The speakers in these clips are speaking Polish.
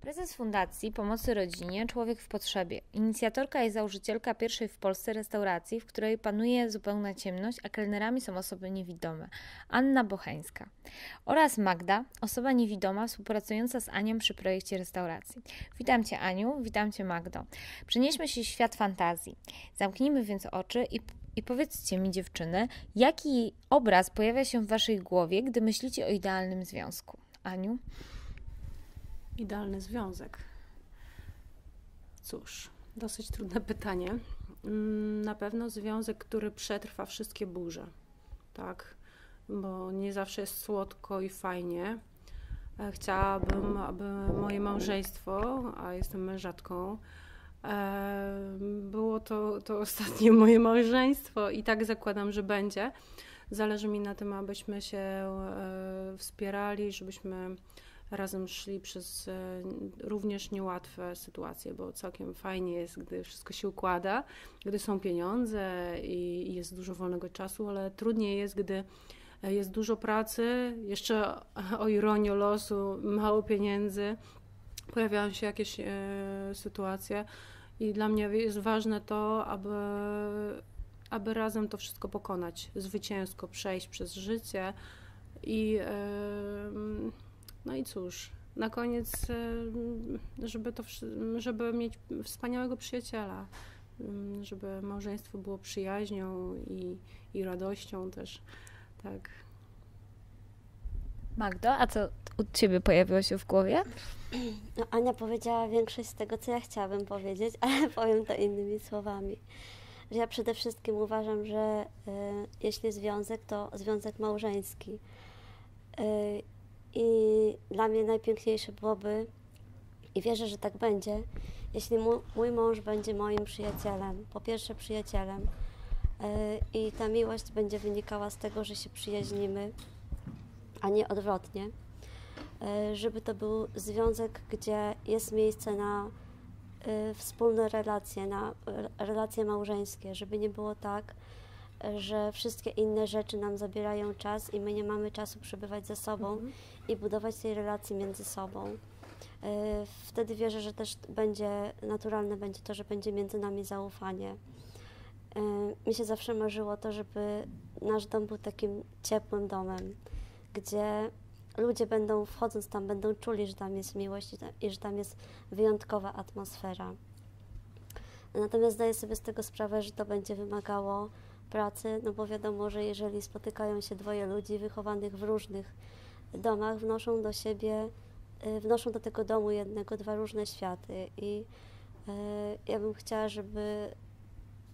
Prezes Fundacji Pomocy Rodzinie Człowiek w Potrzebie. Inicjatorka i założycielka pierwszej w Polsce restauracji, w której panuje zupełna ciemność, a kelnerami są osoby niewidome. Anna Bocheńska. Oraz Magda, osoba niewidoma współpracująca z Anią przy projekcie restauracji. Witam Cię Aniu, witam Cię Magdo. Przenieśmy się w świat fantazji. Zamknijmy więc oczy i i powiedzcie mi, dziewczyny, jaki obraz pojawia się w waszej głowie, gdy myślicie o idealnym związku? Aniu? Idealny związek. Cóż, dosyć trudne pytanie. Mm, na pewno związek, który przetrwa wszystkie burze, tak? Bo nie zawsze jest słodko i fajnie. E, chciałabym, aby moje małżeństwo, a jestem mężatką, e, było to, to ostatnie moje małżeństwo i tak zakładam, że będzie. Zależy mi na tym, abyśmy się e, wspierali, żebyśmy razem szli przez e, również niełatwe sytuacje, bo całkiem fajnie jest, gdy wszystko się układa, gdy są pieniądze i jest dużo wolnego czasu, ale trudniej jest, gdy jest dużo pracy, jeszcze o ironię losu, mało pieniędzy, pojawiają się jakieś e, sytuacje i dla mnie jest ważne to, aby, aby razem to wszystko pokonać, zwycięsko przejść przez życie i no i cóż, na koniec, e, żeby, to, żeby mieć wspaniałego przyjaciela, mm, żeby małżeństwo było przyjaźnią i, i radością też, tak. Magdo, a co u Ciebie pojawiło się w głowie? No, Ania powiedziała większość z tego, co ja chciałabym powiedzieć, ale powiem to innymi słowami. Że ja przede wszystkim uważam, że y, jeśli związek, to związek małżeński. Y, i dla mnie najpiękniejsze byłoby, i wierzę, że tak będzie, jeśli mój, mąż będzie moim przyjacielem, po pierwsze przyjacielem, yy, i ta miłość będzie wynikała z tego, że się przyjaźnimy, a nie odwrotnie. Yy, żeby to był związek, gdzie jest miejsce na yy, wspólne relacje, na relacje małżeńskie, żeby nie było tak, że wszystkie inne rzeczy nam zabierają czas i my nie mamy czasu przebywać ze sobą mhm. i budować tej relacji między sobą. E, wtedy wierzę, że też będzie naturalne będzie to, że będzie między nami zaufanie. E, mi się zawsze marzyło to, żeby nasz dom był takim ciepłym domem, gdzie ludzie będą, wchodząc tam, będą czuli, że tam jest miłość i że tam jest wyjątkowa atmosfera. Natomiast zdaję sobie z tego sprawę, że to będzie wymagało pracy, no bo wiadomo, że jeżeli spotykają się dwoje ludzi wychowanych w różnych domach, wnoszą do siebie, y, wnoszą do tego domu jednego dwa różne światy i y, ja bym chciała, żeby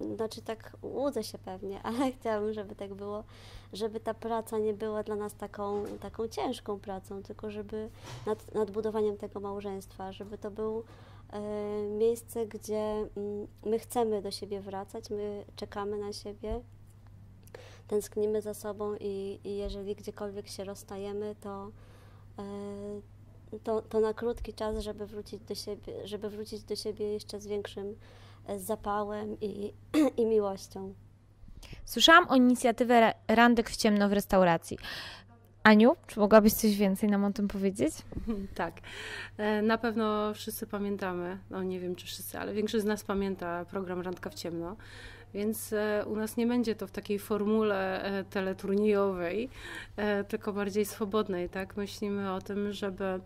znaczy tak łudzę się pewnie, ale chciałabym, żeby tak było, żeby ta praca nie była dla nas taką, taką ciężką pracą, tylko żeby nad, nad budowaniem tego małżeństwa, żeby to był miejsce, gdzie mm, my chcemy do siebie wracać, my czekamy na siebie, tęsknimy za sobą i, i jeżeli gdziekolwiek się rozstajemy, to, e, to, to na krótki czas, żeby wrócić do siebie, żeby wrócić do siebie jeszcze z większym e, zapałem i, i miłością. Słyszałam o inicjatywie Randek w ciemno w restauracji. Aniu, czy mogłabyś coś więcej nam o tym powiedzieć? Tak. E, na pewno wszyscy pamiętamy, no nie wiem czy wszyscy, ale większość z nas pamięta program Randka w ciemno. Więc e, u nas nie będzie to w takiej formule e, teleturniejowej, tylko bardziej swobodnej, tak? Myślimy o tym, żeby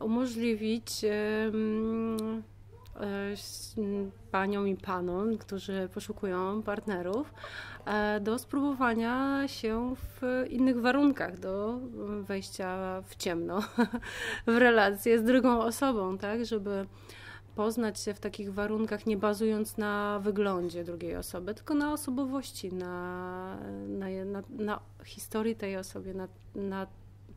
umożliwić paniom i panom, którzy poszukują partnerów, e, do spróbowania się w innych warunkach, do wejścia w ciemno, w relację z drugą osobą, tak, żeby poznać się w takich warunkach, nie bazując na wyglądzie drugiej osoby, tylko na osobowości, na, na, na, na historii tej osoby, na, na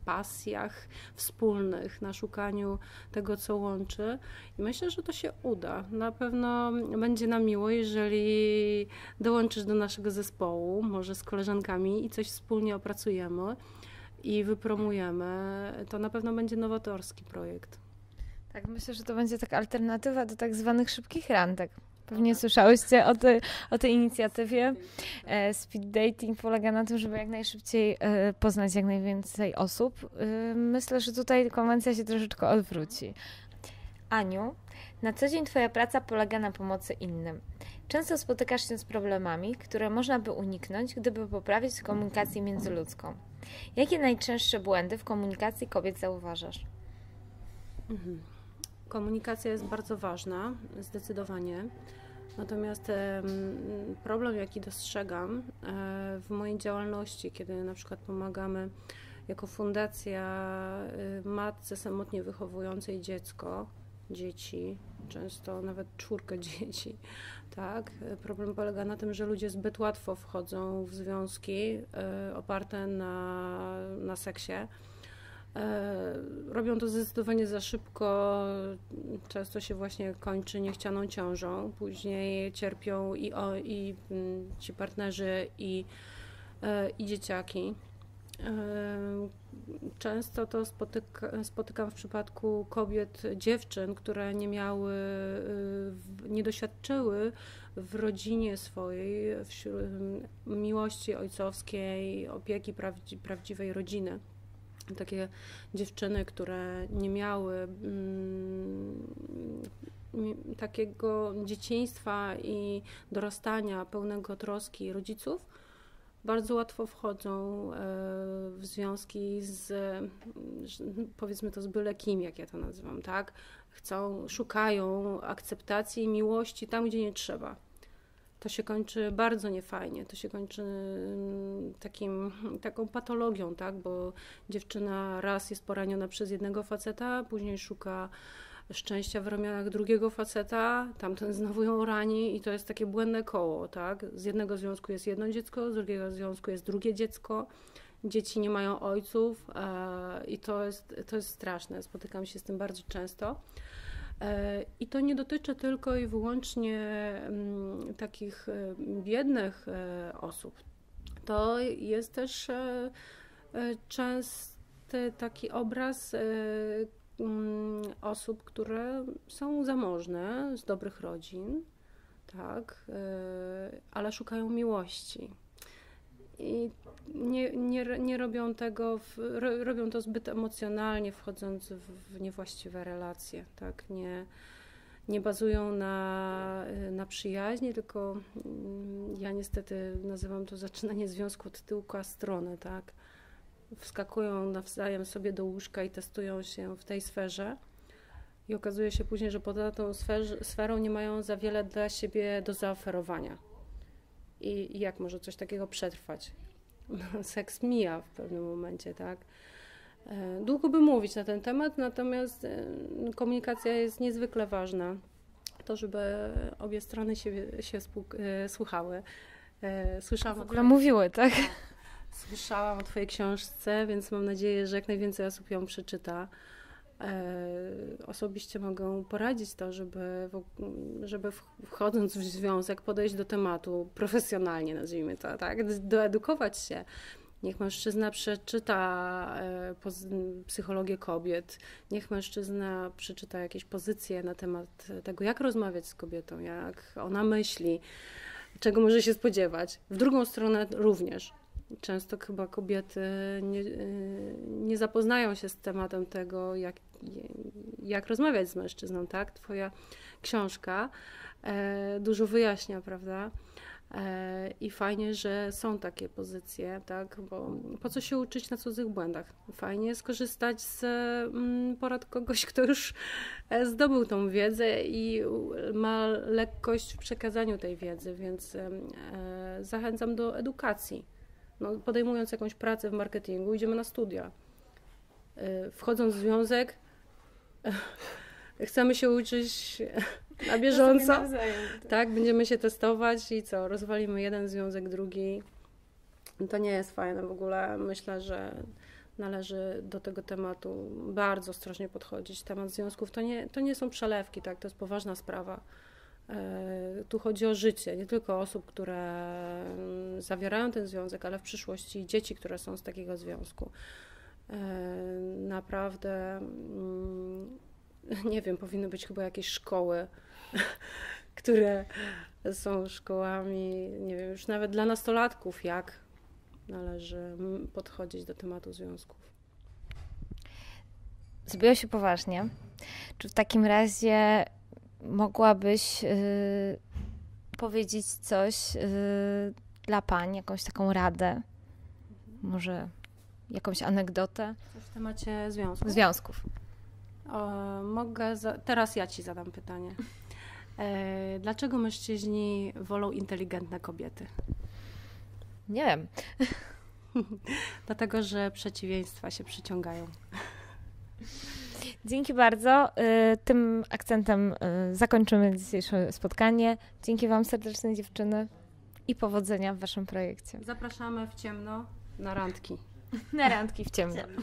pasjach wspólnych, na szukaniu tego, co łączy. I myślę, że to się uda. Na pewno będzie nam miło, jeżeli dołączysz do naszego zespołu, może z koleżankami i coś wspólnie opracujemy i wypromujemy. To na pewno będzie nowatorski projekt. Tak, myślę, że to będzie taka alternatywa do tak zwanych szybkich randek. Pewnie słyszałyście o, o tej inicjatywie. E, speed dating polega na tym, żeby jak najszybciej e, poznać jak najwięcej osób. E, myślę, że tutaj konwencja się troszeczkę odwróci. Aniu, na co dzień Twoja praca polega na pomocy innym. Często spotykasz się z problemami, które można by uniknąć, gdyby poprawić komunikację międzyludzką. Jakie najczęstsze błędy w komunikacji kobiet zauważasz? Mhm. Komunikacja jest bardzo ważna, zdecydowanie. Natomiast problem, jaki dostrzegam e, w mojej działalności, kiedy na przykład pomagamy jako fundacja y, matce samotnie wychowującej dziecko, dzieci, często nawet czwórkę dzieci, tak. Problem polega na tym, że ludzie zbyt łatwo wchodzą w związki y, oparte na, na seksie. Y, robią to zdecydowanie za szybko, często się właśnie kończy niechcianą ciążą, później cierpią i, o, i mm, ci partnerzy, i, i dzieciaki. Często to spotyka, spotykam w przypadku kobiet, dziewczyn, które nie miały, y, nie doświadczyły w rodzinie swojej miłości ojcowskiej, opieki prawdziwej rodziny. Takie dziewczyny, które nie miały mm, takiego dzieciństwa i dorastania pełnego troski rodziców, bardzo łatwo wchodzą e, w związki z, powiedzmy to, z byle kim, jak ja to nazywam, tak? Chcą, szukają akceptacji i miłości tam, gdzie nie trzeba. To się kończy bardzo niefajnie, to się kończy mm, takim, taką patologią, tak? Bo dziewczyna raz jest poraniona przez jednego faceta, później szuka szczęścia w ramionach drugiego faceta, tamten znowu ją rani i to jest takie błędne koło, tak? Z jednego związku jest jedno dziecko, z drugiego związku jest drugie dziecko, dzieci nie mają ojców e, i to jest, to jest straszne, spotykam się z tym bardzo często. E, I to nie dotyczy tylko i wyłącznie mm, takich e, biednych osób. To jest też częsty taki obraz Mm, osób, które są zamożne, z dobrych rodzin, tak, ale szukają miłości. I nie, nie, robią tego, w, robią to zbyt emocjonalnie, wchodząc w, w niewłaściwe relacje, tak, nie, nie bazują na, na przyjaźni, tylko mm, ja niestety nazywam to zaczynanie związku od tyłka strony, tak, wskakują nawzajem sobie do łóżka i testują się w tej sferze. I okazuje się później, że poza tą sferą nie mają za wiele dla siebie do zaoferowania. I jak może coś takiego przetrwać? Seks mija w pewnym momencie, tak? E, długo by mówić na ten temat, natomiast e, komunikacja jest niezwykle ważna. To, żeby obie strony się, się e, słuchały. Słyszałam w ogóle mówiły, tak? tak. Słyszałam o Twojej książce, więc mam nadzieję, że jak najwięcej osób ją przeczyta. E, osobiście mogę poradzić to, żeby, żeby wchodząc w związek podejść do tematu profesjonalnie, nazwijmy to, tak? Doedukować się. Niech mężczyzna przeczyta e, psychologię kobiet, niech mężczyzna przeczyta jakieś pozycje na temat tego, jak rozmawiać z kobietą, jak ona myśli, czego może się spodziewać. W drugą stronę również często chyba kobiety nie, y, nie zapoznają się z tematem tego, jak, jak rozmawiać z mężczyzną, tak? Twoja książka e, dużo wyjaśnia, prawda? E, I fajnie, że są takie pozycje, tak? Bo po co się uczyć na cudzych błędach? Fajnie skorzystać z mm, porad kogoś, kto już e, zdobył tą wiedzę i ma lekkość w przekazaniu tej wiedzy, więc zachęcam do edukacji no, podejmując jakąś pracę w marketingu, idziemy na studia. Wchodząc w związek, chcemy się uczyć na bieżąco. Tak, będziemy się testować i co, rozwalimy jeden związek, drugi. To nie jest fajne w ogóle. Myślę, że należy do tego tematu bardzo ostrożnie podchodzić. Temat związków to nie, to nie są przelewki, tak? To jest poważna sprawa. E, tu chodzi o życie, nie tylko osób, które mm, zawierają ten związek, ale w przyszłości dzieci, które są z takiego związku. E, naprawdę, mm, nie wiem, powinny być chyba jakieś szkoły, które są szkołami, nie wiem, już nawet dla nastolatków, jak należy podchodzić do tematu związków. zrobiło się poważnie. Czy w takim razie mogłabyś y, powiedzieć coś y, dla pań, jakąś taką radę? Może jakąś anegdotę? Coś w temacie związków. Związków. O, mogę. Za... Teraz ja ci zadam pytanie. E, dlaczego mężczyźni wolą inteligentne kobiety? Nie wiem. Dlatego, że przeciwieństwa się przyciągają. Dzięki bardzo. Y, tym akcentem y, zakończymy dzisiejsze spotkanie. Dzięki Wam serdecznie, dziewczyny, i powodzenia w Waszym projekcie. Zapraszamy w ciemno na randki. Na randki w ciemno. Ciemno.